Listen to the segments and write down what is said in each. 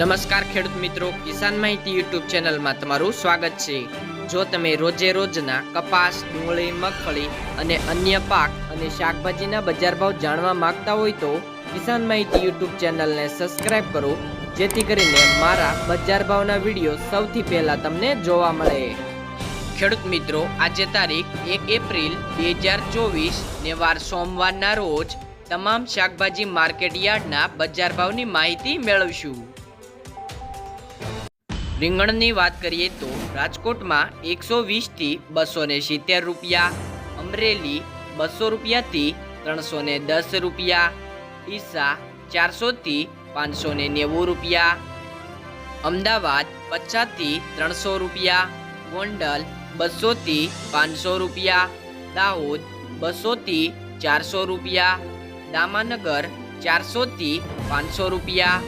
નમસ્કાર ખેડૂત મિત્રો, કિસાન માહિતી યુટ્યુબ ચેનલમાં તમારું સ્વાગત છે. જો તમે રોજે રોજના કપાસ, ડુંગળી, મગફળી અને અન્ય પાક અને શાકભાજીના બજાર ભાવ જાણવા માંગતા હોય તો કિસાન માહિતી યુટ્યુબ ચેનલને સબસ્ક્રાઇબ કરો, જેથી કરીને મારા બજાર ભાવના વીડિયો સૌથી પહેલા તમને જોવા મળે. ખેડૂત મિત્રો, આજે તારીખ એક એપ્રિલ બે હજાર ચોવીસ ને વાર સોમવારના રોજ તમામ શાકભાજી માર્કેટ યાર્ડના બજાર ભાવની માહિતી મેળવશું. રીંગણની વાત કરીએ તો રાજકોટમાં એકસો વીસથી બસો ને સિત્તેર રૂપિયા, અમરેલી બસો રૂપિયાથી ત્રણસો ને દસ રૂપિયા, ડીસા ચારસોથી પાંચસો ને નેવું રૂપિયા, અમદાવાદ પચાસથી ત્રણસો રૂપિયા, ગોંડલ બસોથી પાંચસો રૂપિયા, દાહોદ બસોથી ચારસો રૂપિયા, દામાનગર ચારસોથી પાંચસો રૂપિયા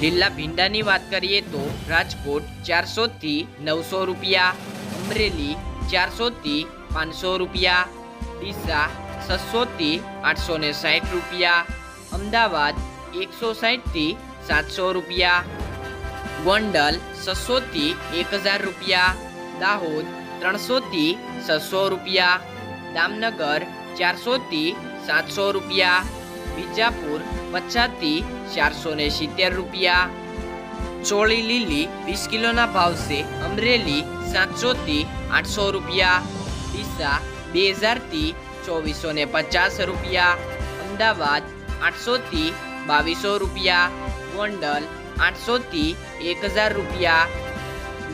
લીલા ભીંડાની વાત કરીએ તો રાજકોટ ચારસોથી નવસો રૂપિયા, અમરેલી ચારસોથી પાંચસો રૂપિયા, ડીસા છસોથી આઠસો ને સાઠ રૂપિયા, અમદાવાદ એકસો સાઠથી સાતસો રૂપિયા, ગોંડલ છસોથી એક હજાર રૂપિયા, દાહોદ ત્રણસોથી છસો રૂપિયા, દામનગર ચારસોથી સાતસો રૂપિયા વિજાપુર પચાસથી ચારસો ને સિત્તેર રૂપિયા. ચોળી લીલી વીસ કિલોના ભાવશે અમરેલી સાતસોથી આઠસો રૂપિયા. ડીસા બે હજારથી ચોવીસો ને પચાસ રૂપિયા. અમદાવાદ આઠસોથી બાવીસો રૂપિયા. ગોંડલ આઠસોથી એક હજાર રૂપિયા.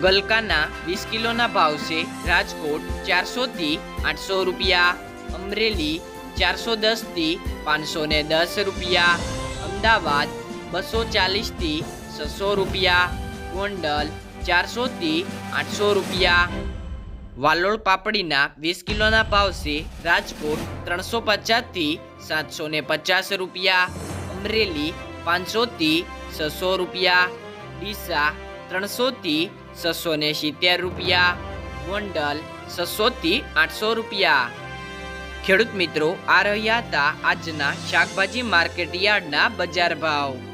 ગલકાના વીસ કિલોના ભાવ છે, રાજકોટ ચારસોથી આઠસો રૂપિયા. અમરેલી ચારસો દસથી પાંચસો ને દસ રૂપિયા. અમદાવાદ બસો ચાલીસથી છસો રૂપિયા. ગોંડલ ચારસોથી આઠસો રૂપિયા. વાલોળ પાપડીના વીસ કિલોના ભાવ રાજકોટ ત્રણસો પચાસથી સાતસો ને પચાસ રૂપિયા. અમરેલી પાંચસોથી છસો રૂપિયા. ડીસા ત્રણસોથી છસો ને સિત્તેર રૂપિયા. ગોંડલ છસોથી આઠસો રૂપિયા. ખેડૂત મિત્રો આ રહ્યા હતા આજના શાકભાજી માર્કેટ યાર્ડના બજાર ભાવ.